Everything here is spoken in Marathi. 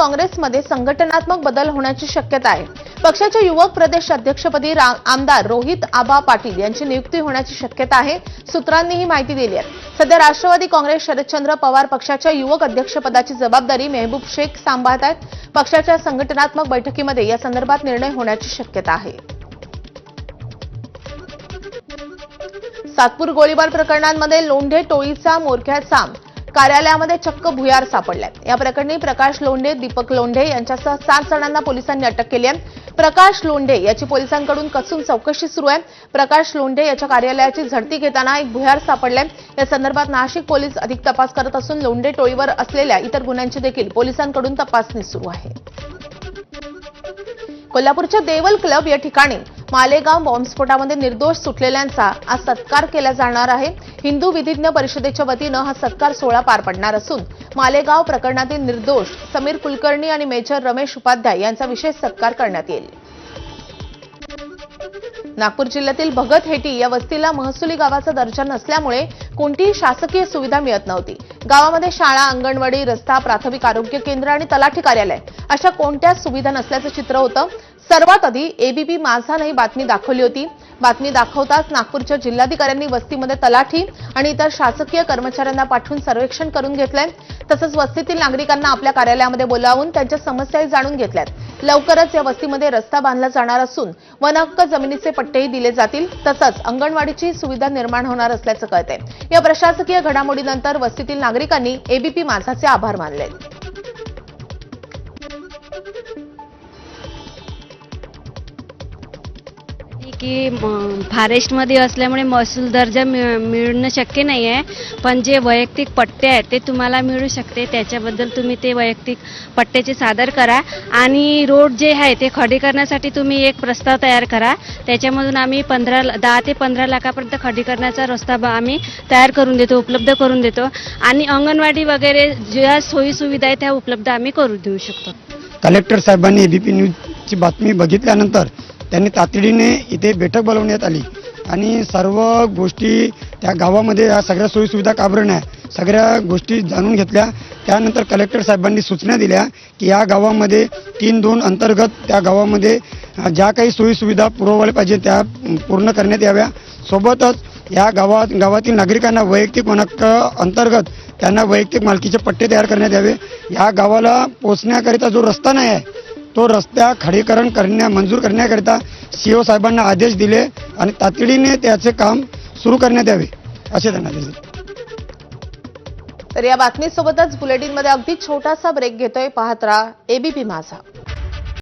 काँग्रेसमध्ये संघटनात्मक बदल होण्याची शक्यता आहे. पक्षाच्या युवक प्रदेश अध्यक्षपदी आमदार रोहित आबा पाटील यांची नियुक्ती होण्याची शक्यता आहे सूत्रांनी ही माहिती दिली आहे. सध्या राष्ट्रवादी काँग्रेस शरदचंद्र पवार पक्षाच्या युवक अध्यक्षपदाची जबाबदारी मेहबूब शेख सांभाळत आहेत. पक्षाच्या संघटनात्मक बैठकीमध्ये या संदर्भात निर्णय होण्याची शक्यता आहे. सातपूर गोळीबार प्रकरणांमध्ये लोंढे टोळीचा मोरक्याचा कार्यालयामध्ये चक्क भुयार सापडलाय या प्रकरणी प्रकाश लोंढे दीपक लोंढे यांच्यासह सात जणांना पोलिसांनी अटक केली आहे. प्रकाश लोंढे याची पोलिसांकडून कसून चौकशी सुरू आहे. प्रकाश लोंढे याच्या कार्यालयाची झडती घेताना एक भुयार सापडलाय. या संदर्भात नाशिक पोलीस अधिक तपास करत असून लोंढे टोळीवर असलेल्या इतर गुन्ह्यांची देखील पोलिसांकडून तपासणी सुरू आहे. कोल्हापूरच्या देवल क्लब या ठिकाणी मालेगाव बॉम्बस्फोटामध्ये निर्दोष सुटलेल्यांचा आज सत्कार केला जाणार आहे. हिंदू विधिज्ञ परिषदेच्या वतीनं हा सत्कार सोहळा पार पडणार असून मालेगाव प्रकरणातील निर्दोष समीर कुलकर्णी आणि मेजर रमेश उपाध्याय यांचा विशेष सत्कार करण्यात येईल. नागपूर जिल्ह्यातील भगत हेटी या वस्तीला महसुली गावाचा दर्जा नसल्यामुळे कोणतीही शासकीय सुविधा मिळत नव्हती. गावामध्ये शाळा अंगणवाडी रस्ता प्राथमिक आरोग्य केंद्र आणि तलाठी कार्यालय अशा कोणत्याच सुविधा नसल्याचं चित्र होतं? सर्वात आधी एबीपी माझानं ही बातमी दाखवली होती. बातमी दाखवताच नागपूरच्या जिल्हाधिकाऱ्यांनी वस्तीमध्ये तलाठी आणि इतर शासकीय कर्मचाऱ्यांना पाठवून सर्वेक्षण करून घेतलंय. तसंच वस्तीतील नागरिकांना आपल्या कार्यालयामध्ये बोलावून त्यांच्या समस्याही जाणून घेतल्यात. लवकरच या वस्तीमध्ये रस्ता बांधला जाणार असून वनहक्क जमिनीचे पट्टेही दिले जातील. तसंच अंगणवाडीची सुविधा निर्माण होणार असल्याचं कळतंय. या प्रशासकीय घडामोडीनंतर वस्तीतील नागरिकांनी एबीपी माझाचे आभार मानले की फॉरेस्टमध्ये असल्यामुळे महसूल दर्जा मिळ- मिळणं शक्य नाही आहे पण जे वैयक्तिक पट्टे आहेत ते तुम्हाला मिळू शकते. त्याच्याबद्दल तुम्ही ते वैयक्तिक पट्ट्याचे सादर करा. आणि रोड जे आहे ते खडे करण्यासाठी तुम्ही एक प्रस्ताव तयार करा. त्याच्यामधून आम्ही पंधरा दहा ते पंधरा लाखापर्यंत खडीकरणाचा रस्ता ब- आम्ही तयार करून देतो उपलब्ध करून देतो. आणि अंगणवाडी वगैरे ज्या सोयीसुविधा आहेत त्या उपलब्ध आम्ही करून देऊ शकतो. कलेक्टर साहेबांनी एबीपी न्यूजची बातमी बघितल्यानंतर त्यांनी तातडीने इथे बैठक बोलवण्यात आली. आणि सर्व गोष्टी त्या गावामध्ये या सगळ्या सोयीसुविधा का आहे. नाही सगळ्या गोष्टी जाणून घेतल्या. त्यानंतर कलेक्टर साहेबांनी सूचना दिल्या की या गावामध्ये तीन दोन अंतर्गत त्या गावामध्ये ज्या काही सोयीसुविधा पुरवल्या पाहिजे त्या पूर्ण करण्यात याव्या. सोबतच या गावात गावातील नागरिकांना वैयक्तिक वनहक्क अंतर्गत त्यांना वैयक्तिक मालकीचे पट्टे तयार करण्यात यावे. या गावाला पोचण्याकरिता जो रस्ता नाही आहे तो रस्त्या खडीकरण करण्या मंजूर करण्याकरिता सीओ साहेबांना आदेश दिले आणि तातडीने त्याचे काम सुरू करण्यात यावे असे त्यांना आदेश दिले. तर या बातमीसोबतच बुलेटिनमध्ये अगदी छोटासा ब्रेक घेतोय. पाहत राहा एबीपी माझा.